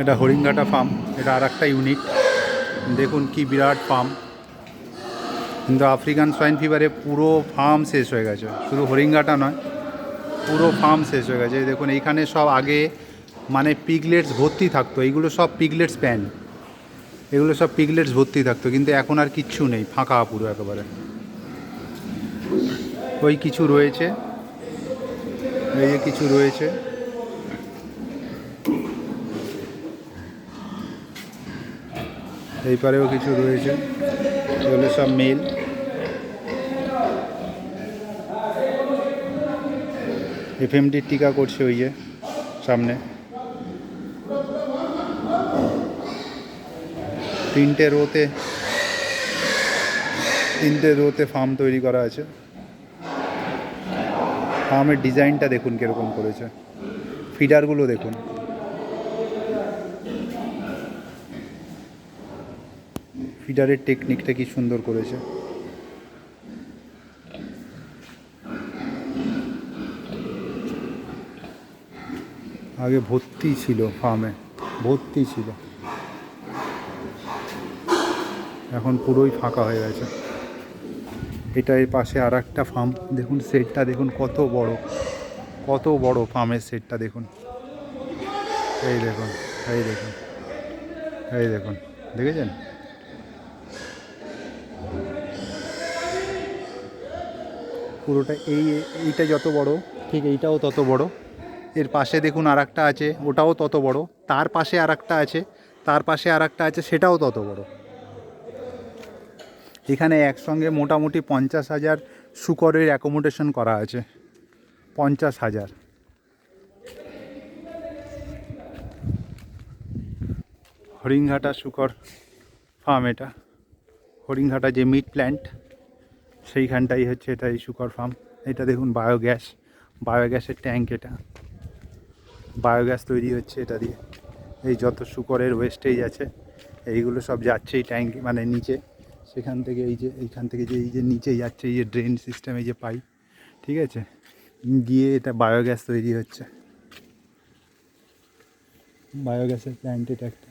এটা হরিঙ্গাটা ফার্ম এটা আর একটা ইউনিট দেখুন কি বিরাট ফার্ম কিন্তু আফ্রিকান সোয়াইন ফিভারে পুরো ফার্ম শেষ হয়ে গেছে। শুধু হরিঙ্গাটা নয়, পুরো ফার্ম শেষ হয়ে গেছে। দেখুন, এইখানে সব আগে মানে পিগলেটস ভর্তি থাকতো। এইগুলো সব পিগলেটস প্যান এগুলো সব পিগলেটস ভর্তি থাকতো। কিন্তু এখন আর কিচ্ছু নেই, ফাঁকা পুরো একেবারে। ওই কিছু রয়েছে। এই কিছু রয়েছে। এই পারেও কিছু রয়েছে। এগুলো সব মেল। এফএমডির টিকা করছে ওই যে, সামনে। তিনটে রোতে তিনটে রোতে ফার্ম তৈরি করা আছে। ফার্মের ডিজাইনটা দেখুন কীরকম করেছে। ফিডারগুলো দেখুন। ফিডারের টেকনিকটা কি সুন্দর করেছে? আগে ভর্তি ছিল ফার্মে ভর্তি ছিল। এখন পুরোই ফাঁকা হয়ে গেছে। এটা এর পাশে আর একটা ফার্ম দেখুন সেটটা দেখুন কত বড় কত বড় ফার্মের সেটটা দেখুন। এই দেখুন এই দেখুন এই দেখুন, দেখেছেন? পুরোটা এই, এইটা যত বড়, ঠিক এইটাও তত বড়। এর পাশে দেখুন আর আছে, ওটাও তত বড়। তার পাশে আর আছে, তার পাশে আর আছে, সেটাও তত বড়। এখানে একসঙ্গে মোটামুটি পঞ্চাশ হাজার শুকরের অ্যাকোমোডেশন করা আছে। পঞ্চাশ হাজার। হরিংঘাটা শুকর ফার্ম এটা। হরিংঘাটা যে মিট প্ল্যান্ট সেইখানটাই হচ্ছে এটা এই শুকর ফার্ম এটা দেখুন বায়োগ্যাস বায়োগ্যাসের ট্যাঙ্ক এটা। বায়োগ্যাস তৈরি হচ্ছে এটা দিয়ে। এই যত শুকরের ওয়েস্টেজ আছে, এইগুলো সব যাচ্ছে এই ট্যাঙ্ক মানে নিচে। সেখান থেকে এই যে, এইখান থেকে যে, এই যে নিচে যাচ্ছে, এই যে ড্রেন সিস্টেম এই যে পাইপ ঠিক আছে? গিয়ে এটা বায়োগ্যাস তৈরি হচ্ছে। বায়োগ্যাসের প্ল্যান্ট এটা একটা।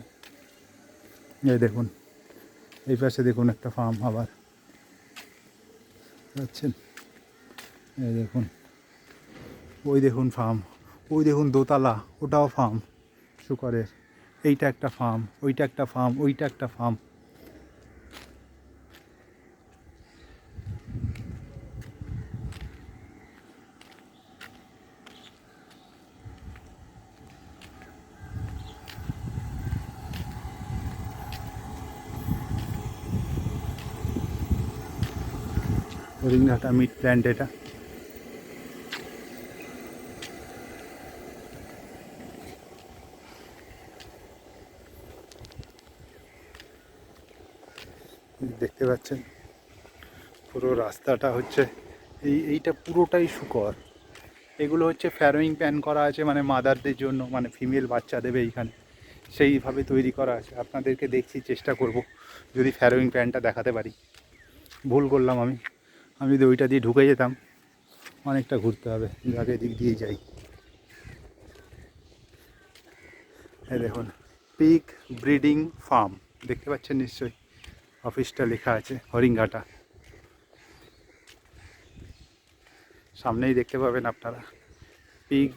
এই দেখুন। এই পাশে দেখুন একটা ফার্ম আবার পাচ্ছেন এই দেখুন। ওই দেখুন ফার্ম ওই দেখুন দোতলা, ওটাও ফার্ম শুকরের। এইটা একটা ফার্ম ওইটা একটা ফার্ম ওইটা একটা ফার্ম হরিণঘাটা মিট প্ল্যান্ট এটা। দেখতে পাচ্ছেন? পুরো রাস্তাটা হচ্ছে, এই, এইটা পুরোটাই শুকর। এগুলো হচ্ছে ফ্যারোয়িং প্যান করা আছে মানে মাদারদের জন্য মানে ফিমেল বাচ্চা দেবে এইখানে। সেইভাবে তৈরি করা আছে। আপনাদেরকে দেখছি, চেষ্টা করব, যদি ফ্যারোয়িং প্যানটা দেখাতে পারি। ভুল করলাম আমি। আমি যদি ওইটা দিয়ে ঢুকে যেতাম, অনেকটা ঘুরতে হবে আগে দিক দিয়ে যাই। হ্যাঁ দেখুন পিক ব্রিডিং ফার্ম দেখতে পাচ্ছেন নিশ্চয়ই? অফিসটা লেখা আছে হরিঙ্গাটা সামনেই দেখতে পাবেন আপনারা পিগ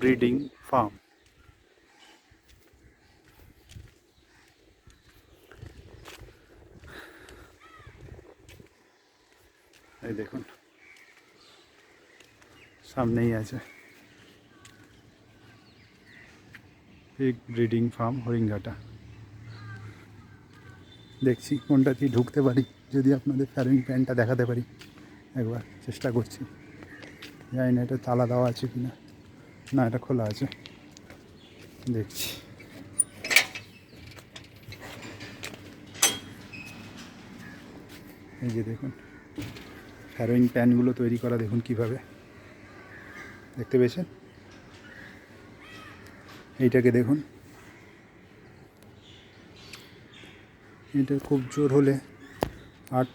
ব্রিডিং ফার্ম এই দেখুন। সামনেই আছে। পিগ ব্রিডিং ফার্ম হরিঙ্গাটা দেখছি কোনটা কি ঢুকতে পারি, যদি আপনাদের ফ্যারিং প্যান্টটা দেখাতে পারি। একবার চেষ্টা করছি। জানি না, এটা তালা দেওয়া আছে কি না না, এটা খোলা আছে। দেখছি। এই যে দেখুন। ফ্যারোইন প্যানগুলো তৈরি করা দেখুন কীভাবে। দেখতে পেয়েছেন? এইটাকে দেখুন। এটা খুব জোর হলে আট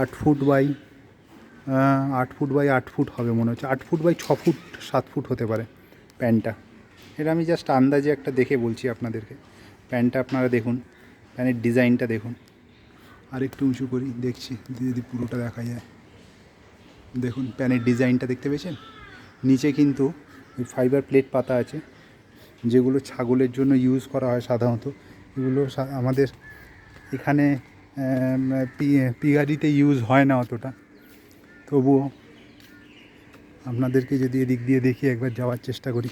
আট ফুট বাই আট ফুট বাই আট ফুট হবে মনে হচ্ছে। আট ফুট বাই ছ ফুট, সাত ফুট হতে পারে প্যান্টটা এটা আমি জাস্ট আন্দাজে একটা দেখে বলছি আপনাদেরকে। প্যান্টটা আপনারা দেখুন। প্যান্টের ডিজাইনটা দেখুন। আর একটু উঁচু করি দেখছি যদি পুরোটা দেখা যায়। দেখুন প্যানের ডিজাইনটা দেখতে পেয়েছেন? নিচে কিন্তু ওই ফাইবার প্লেট পাতা আছে যেগুলো ছাগলের জন্য ইউজ করা হয় সাধারণত। এগুলো আমাদের এখানে আম, পি- পিগারিতে ইউজ হয় না অতটা। তবুও আপনাদেরকে যদি এদিক দিয়ে দেখি একবার যাওয়ার চেষ্টা করি।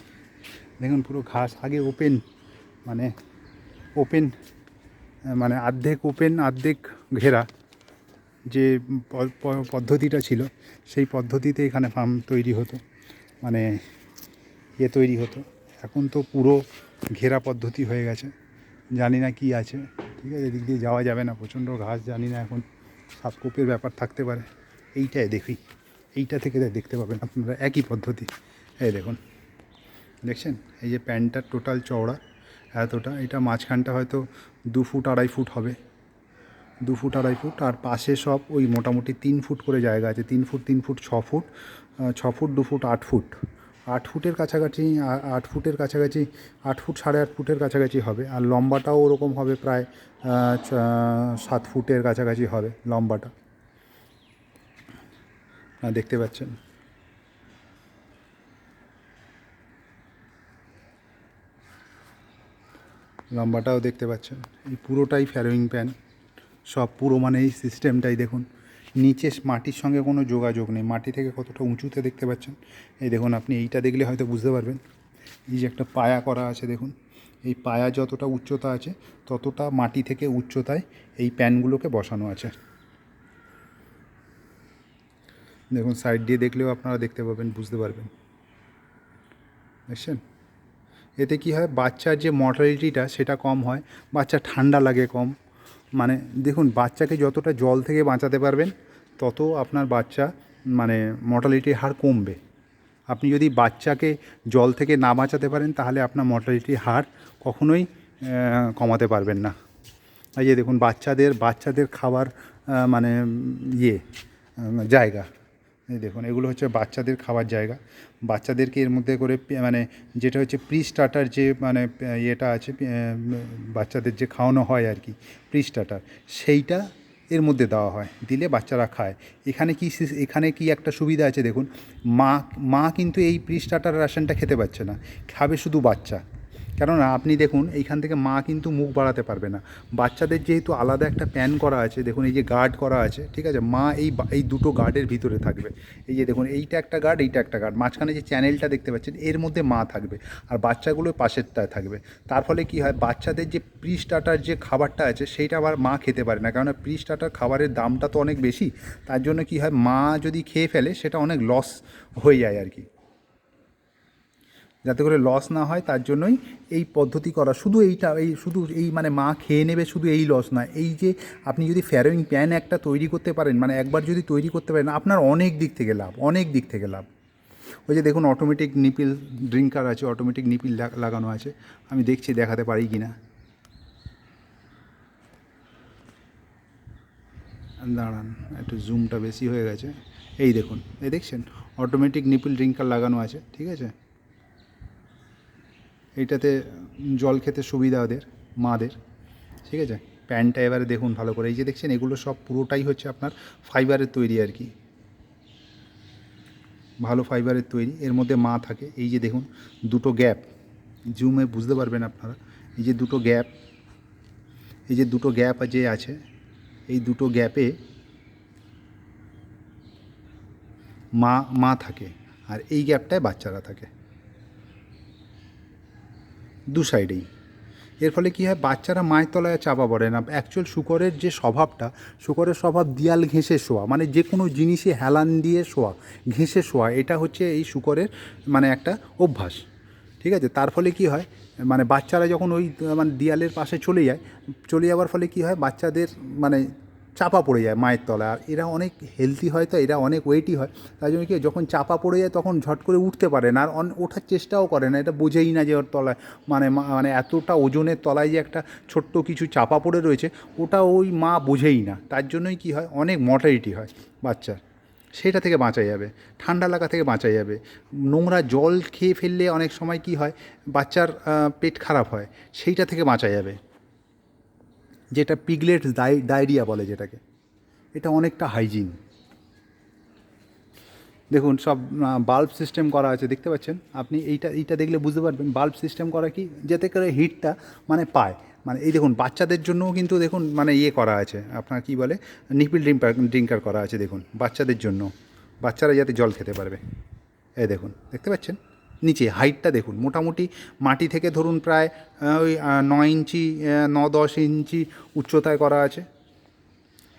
দেখুন পুরো ঘাস আগে ওপেন মানে ওপেন মানে অর্ধেক ওপেন অর্ধেক ঘেরা যে পদ্ধতিটা ছিল, সেই পদ্ধতিতে এখানে ফার্ম তৈরি হতো। মানে ইয়ে তৈরি হতো। এখন তো পুরো ঘেরা পদ্ধতি হয়ে গেছে। জানি না কি আছে, ঠিক আছে? এদিক দিয়ে যাওয়া যাবে না। প্রচণ্ড ঘাস, জানি না এখন সাপকোপের ব্যাপার থাকতে পারে। এইটাই দেখি। এইটা থেকে দেখতে পাবেন আপনারা একই পদ্ধতি। এই দেখুন, দেখছেন? এই যে প্যান্টটার টোটাল চওড়া এতটা। এটা মাঝখানটা হয়তো দু ফুট, আড়াই ফুট হবে। দু ফুট আড়াই ফুট, আর পাশে সব ওই মোটামুটি তিন ফুট করে জায়গা আছে, তিন ফুট তিন ফুট, ছ ফুট ছ ফুট, দু ফুট, আট ফুট। আট ফুটের কাছাকাছি আট ফুটের কাছাকাছি, আট ফুট সাড়ে আট ফুটের কাছাকাছি হবে, আর লম্বাটাও ওরকম হবে প্রায় সাত ফুটের কাছাকাছি হবে লম্বাটা। দেখতে পাচ্ছেন? লম্বাটাও দেখতে পাচ্ছেন। এই পুরোটাই ফ্যারোয়িং প্যান। সব পুরো মানে এই সিস্টেমটাই দেখুন। নিচে মাটির সঙ্গে কোনো যোগাযোগ নেই। মাটি থেকে কতটা উঁচুতে দেখতে পাচ্ছেন? এই দেখুন, আপনি এইটা দেখলে হয়তো বুঝতে পারবেন। এই যে একটা পায়া করা আছে দেখুন। এই পায়া যতটা উচ্চতা আছে, ততটা মাটি থেকে উচ্চতায় এই প্যানগুলোকে বসানো আছে। দেখুন সাইড দিয়ে দেখলেও আপনারা দেখতে পাবেন, বুঝতে পারবেন। দেখছেন? এতে কি হয়? বাচ্চার যে মর্টালিটিটা সেটা কম হয়। বাচ্চা ঠান্ডা লাগে কম। মানে দেখুন, বাচ্চাকে যতটা জল থেকে বাঁচাতে পারবেন, তত আপনার বাচ্চা মানে মর্টালিটির হার কমবে। আপনি যদি বাচ্চাকে জল থেকে না বাঁচাতে পারেন, তাহলে আপনার মর্টালিটির হার কখনোই কমাতে পারবেন না। এই যে দেখুন, বাচ্চাদের বাচ্চাদের খাবার মানে ইয়ে জায়গা। এই দেখুন, এগুলো হচ্ছে বাচ্চাদের খাবার জায়গা। বাচ্চাদেরকে এর মধ্যে করে মানে যেটা হচ্ছে প্রি স্টার্টার যে মানে ইয়েটা আছে বাচ্চাদের যে খাওয়ানো হয় আর কি প্রি স্টার্টার সেইটা এর মধ্যে দেওয়া হয়, দিলে বাচ্চারা খায়। এখানে কি এখানে কি একটা সুবিধা আছে দেখুন, মা মা কিন্তু এই প্রি স্টার্টার রাশনটা খেতে পাচ্ছে না, খাবে শুধু বাচ্চা। কেননা আপনি দেখুন, এইখান থেকে মা কিন্তু মুখ বাড়াতে পারবে না। বাচ্চাদের যেহেতু আলাদা একটা প্যান করা আছে, দেখুন এই যে গার্ড করা আছে, ঠিক আছে? মা এই এই দুটো গার্ডের ভিতরে থাকবে। এই যে দেখুন, এইটা একটা গার্ড, এইটা একটা গার্ড। মাঝখানে যে চ্যানেলটা দেখতে পাচ্ছেন, এর মধ্যে মা থাকবে আর বাচ্চাগুলো পাশেরটায় থাকবে। তার ফলে কি হয়, বাচ্চাদের যে প্রি স্টার্টার যে খাবারটা আছে, সেইটা আবার মা খেতে পারে না। কেননা প্রি স্টার্টার খাবারের দামটা তো অনেক বেশি, তার জন্য কি হয়, মা যদি খেয়ে ফেলে, সেটা অনেক লস হয়ে যায় আর কি। যাতে করে লস না হয়, তার জন্যই এই পদ্ধতি করা। শুধু এইটা, এই শুধু এই মানে মা খেয়ে নেবে শুধু এই লস না, এই যে আপনি যদি ফ্যারোইং প্যান একটা তৈরি করতে পারেন মানে একবার যদি তৈরি করতে পারেন, আপনার অনেক দিক থেকে লাভ, অনেক দিক থেকে লাভ। ওই যে দেখুন অটোমেটিক নিপিল ড্রিঙ্কার আছে অটোমেটিক নিপিল লাগানো আছে, আমি দেখছি, দেখাতে পারি কি না। দাঁড়ান, একটু জুমটা বেশি হয়ে গেছে। এই দেখুন, এই দেখছেন? অটোমেটিক নিপিল ড্রিঙ্কার লাগানো আছে, ঠিক আছে? এইটাতে জল খেতে সুবিধা ওদের, মাদের। ঠিক আছে? প্যান্টটা এবারে দেখুন ভালো করে। এই যে দেখছেন, এগুলো সব পুরোটাই হচ্ছে আপনার ফাইবারের তৈরি আর কি। ভালো ফাইবারের তৈরি। এর মধ্যে মা থাকে। এই যে দেখুন, দুটো গ্যাপ। জুমে বুঝতে পারবেন আপনারা। এই যে দুটো গ্যাপ, এই যে দুটো গ্যাপ যে আছে, এই দুটো গ্যাপে মা মা থাকে। আর এই গ্যাপটায় বাচ্চারা থাকে। দু সাইডেই। এর ফলে কী হয়, বাচ্চারা মায়ের তলায় চাপা পড়ে না। অ্যাকচুয়াল শুকরের যে স্বভাবটা, শুকরের স্বভাব দিয়াল ঘেঁষে শোয়া মানে যে কোনো জিনিসে হেলান দিয়ে শোয়া, ঘেঁষে শোয়া, এটা হচ্ছে এই শুকরের মানে একটা অভ্যাস। ঠিক আছে? তার ফলে কি হয় মানে বাচ্চারা যখন ওই মানে দিয়ালের পাশে চলে যায়, চলে যাওয়ার ফলে কি হয়, বাচ্চাদের মানে চাপা পড়ে যায় মায়ের তলায়। আর এরা অনেক হেলদি হয় তো, এরা অনেক ওয়েটই হয়। তাই জন্য কি যখন চাপা পড়ে যায় তখন ঝট করে উঠতে পারে না। আর ওঠার চেষ্টাও করে না। এটা বোঝেই না যে ওর তলায় মানে মানে এতটা ওজনের তলায় যে একটা ছোট্ট কিছু চাপা পড়ে রয়েছে, ওটা ওই মা বোঝেই না। তার জন্যই কি হয়? অনেক মর্টালিটি হয় বাচ্চার। সেটা থেকে বাঁচা যাবে। ঠান্ডা লাগা থেকে বাঁচা যাবে। নোংরা জল খেয়ে ফেললে অনেক সময় কি হয়? বাচ্চার পেট খারাপ হয়। সেইটা থেকে বাঁচা যাবে। যেটা পিগলেট ডায়রিয়া বলে যেটাকে। এটা অনেকটা হাইজিন দেখুন, সব বাল্ব সিস্টেম করা আছে, দেখতে পাচ্ছেন? আপনি এইটা এইটা দেখলে বুঝতে পারবেন বাল্ব সিস্টেম করা কি? যাতে করে হিটটা মানে পায়। মানে এই দেখুন, বাচ্চাদের জন্যও কিন্তু দেখুন মানে ইয়ে করা আছে। আপনার কি বলে? নিপিল ড্রিঙ্কার ড্রিঙ্কার করা আছে, দেখুন, বাচ্চাদের জন্য। বাচ্চারা যাতে জল খেতে পারবে। এই দেখুন, দেখতে পাচ্ছেন? নিচে হাইটটা দেখুন, মোটামুটি মাটি থেকে ধরুন প্রায় ওই নয় ইঞ্চি ন দশ ইঞ্চি উচ্চতায় করা আছে।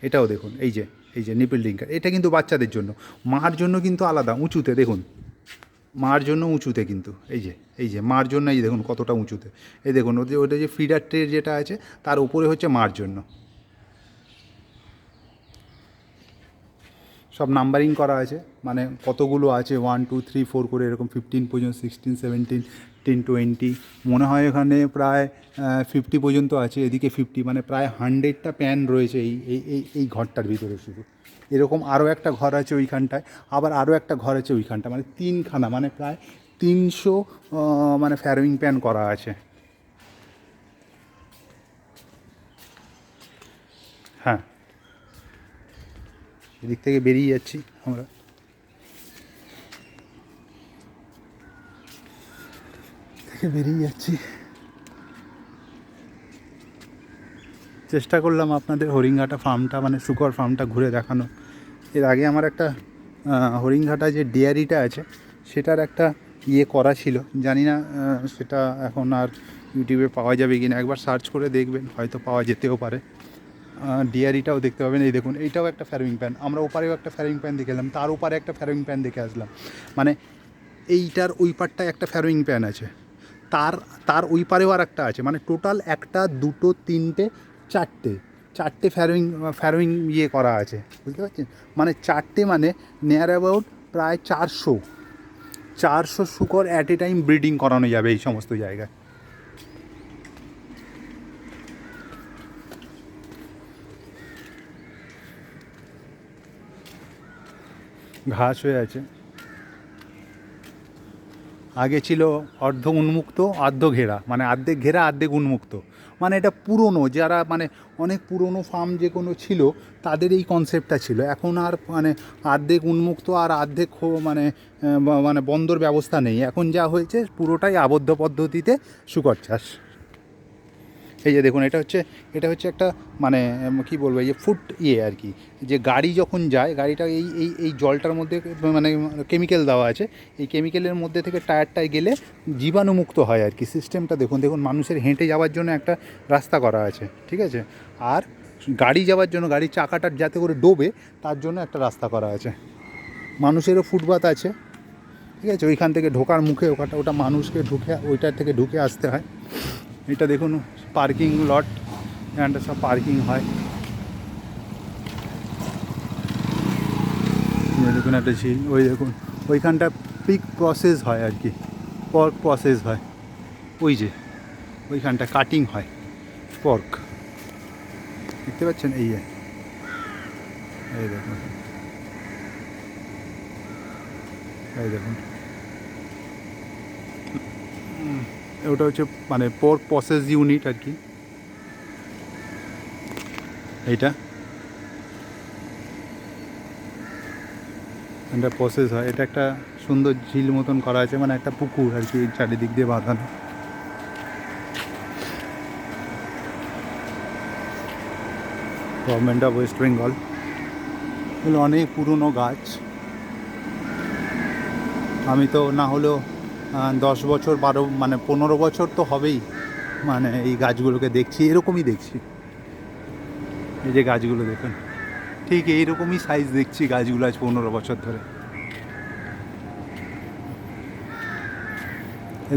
এটাও দেখুন, এই যে এই যে নিপিল ডিঙ্কার এটা কিন্তু বাচ্চাদের জন্য। মার জন্য কিন্তু আলাদা, উঁচুতে দেখুন। মার জন্য উঁচুতে কিন্তু, এই যে এই যে, মার জন্য এই দেখুন কতটা উঁচুতে। এই দেখুন, ওদের ওটা যে ফিডার ট্রে যেটা আছে, তার উপরে হচ্ছে মার জন্য। সব নাম্বারিং করা আছে। মানে কতগুলো আছে? ওয়ান টু থ্রি ফোর করে এরকম ফিফটিন পর্যন্ত সিক্সটিন সেভেন্টিন টেন টোয়েন্টি মনে হয় এখানে প্রায় ফিফটি পর্যন্ত আছে। এদিকে ফিফটি মানে প্রায় হান্ড্রেডটা প্যান রয়েছে এই এই এই এই ঘরটার ভিতরে শুধু। এরকম আরও একটা ঘর আছে ওইখানটায়, আবার আরও একটা ঘর আছে ওইখানটা। মানে তিনখানা মানে প্রায় তিনশো মানে ফ্যারোয়িং প্যান করা আছে। হ্যাঁ। এদিক থেকে বেরিয়ে যাচ্ছি আমরা। থেকে বেরিয়ে যাচ্ছি। চেষ্টা করলাম আপনাদের হরিঙ্গাটা ফার্মটা মানে শুকর ফার্মটা ঘুরে দেখানো। এর আগে আমার একটা হরিঙ্গাটা যে ডেয়ারিটা আছে, সেটার একটা ইয়ে করা ছিল। জানি না সেটা এখন আর ইউটিউবে পাওয়া যাবে কি না একবার সার্চ করে দেখবেন, হয়তো পাওয়া যেতেও পারে। ডিয়ারিটাও দেখতে পাবেন। এই দেখুন, এইটাও একটা ফ্যারোয়িং প্যান আমরা ওপারেও একটা ফ্যারোয়িং প্যান দেখে তার ওপারে একটা ফ্যারোয়িং প্যান দেখে আসলাম। মানে এইটার ওই পারটায় একটা ফ্যারোয়িং প্যান আছে। তার তার ওই পারেও আর একটা আছে। মানে টোটাল একটা, দুটো, তিনটে, চারটে। চারটে ফ্যারোয়িং ফ্যারোয়িং ইয়ে করা আছে। বুঝতে পারছেন? মানে চারটে মানে নিয়ার অ্যাবাউট প্রায় চারশো। চারশো শুকর অ্যাট এ টাইম ব্রিডিং করানো যাবে এই সমস্ত জায়গায়। ঘাস হয়ে আছে। আগে ছিল অর্ধ উন্মুক্ত অর্ধ ঘেরা। মানে অর্ধেক ঘেরা অর্ধেক উন্মুক্ত। মানে এটা পুরনো, যারা মানে অনেক পুরনো ফার্ম যে কোনো ছিল, তাদের এই কনসেপ্টটা ছিল। এখন আর মানে অর্ধেক উন্মুক্ত আর অর্ধেক মানে মানে বন্দর ব্যবস্থা নেই। এখন যা হয়েছে, পুরোটাই আবদ্ধ পদ্ধতিতে শুকর চাষ। এই যে দেখুন, এটা হচ্ছে এটা হচ্ছে একটা মানে কি বলব, এই যে ফুট ইয়ে আর কি। যে গাড়ি যখন যায়, গাড়িটা এই এই এই জলটার মধ্যে মানে কেমিক্যাল দেওয়া আছে, এই কেমিক্যালের মধ্যে থেকে টায়ারটায় গেলে জীবাণুমুক্ত হয় আর কি। সিস্টেমটা দেখুন দেখুন, মানুষের হেঁটে যাওয়ার জন্য একটা রাস্তা করা আছে, ঠিক আছে? আর গাড়ি যাওয়ার জন্য গাড়ির চাকাটা যাতে করে ডোবে, তার জন্য একটা রাস্তা করা আছে। মানুষেরও ফুটপাত আছে, ঠিক আছে? ওইখান থেকে ঢোকার মুখে ওখানটা ওটা মানুষকে ঢুকে, ওইটার থেকে ঢুকে আসতে হয়। এটা দেখুন পার্কিং লট এখানটা সব পার্কিং হয়। এই দেখুন একটা ঝিল, ওই দেখুন, ওইখানটা পিক প্রসেস হয় আর কি পর্ক প্রসেস হয়। ওই যে, ওইখানটা কাটিং হয় পর্ক দেখতে পাচ্ছেন? এই যে। এই দেখুন। এই দেখুন। ওটা হচ্ছে মানে পোর্ক প্রসেস ইউনিট আর কি। এইটা। এটা প্রসেস হয়। এটা একটা সুন্দর ঝিল মতন করা আছে মানে একটা পুকুর আর কি চারিদিক দিয়ে বাঁধানো। গভর্নমেন্ট অফ ওয়েস্ট বেঙ্গল এগুলো অনেক পুরনো গাছ। আমি তো না হলেও দশ বছর, বারো মানে পনেরো বছর তো হবেই। মানে এই গাছগুলোকে দেখছি, এরকমই দেখছি। এই যে গাছগুলো দেখুন, ঠিক এইরকমই সাইজ দেখছি গাছগুলো আজ পনেরো বছর ধরে।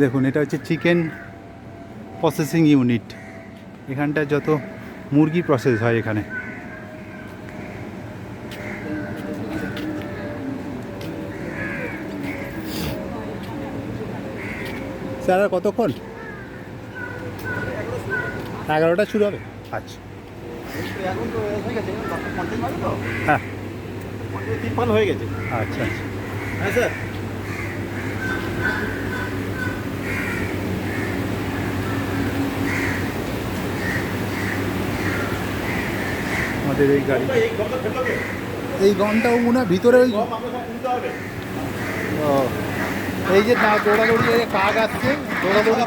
দেখুন, এটা হচ্ছে চিকেন প্রসেসিং ইউনিট এখানটা যত মুরগি প্রসেস হয় এখানে। স্যার আর কতক্ষণ? এগারোটা শুরু হবে। আচ্ছা। হ্যাঁ। হয়ে গেছে। আচ্ছা আচ্ছা। হ্যাঁ স্যার। আমাদের এই গাড়ি। এই গমটাও মনে হয় ভিতরে ওই ও, এই যে দৌড়াদৌড়ি, এই কাক আসছে, দৌড়াদৌড়ি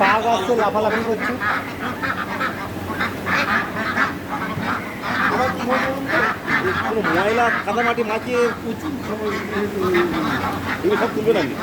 কাক আসছে, লাফালাফি করছে? ময়লা, কাদামাটি মাখিয়ে উঁচু এগুলো সব তুলবে নাকি?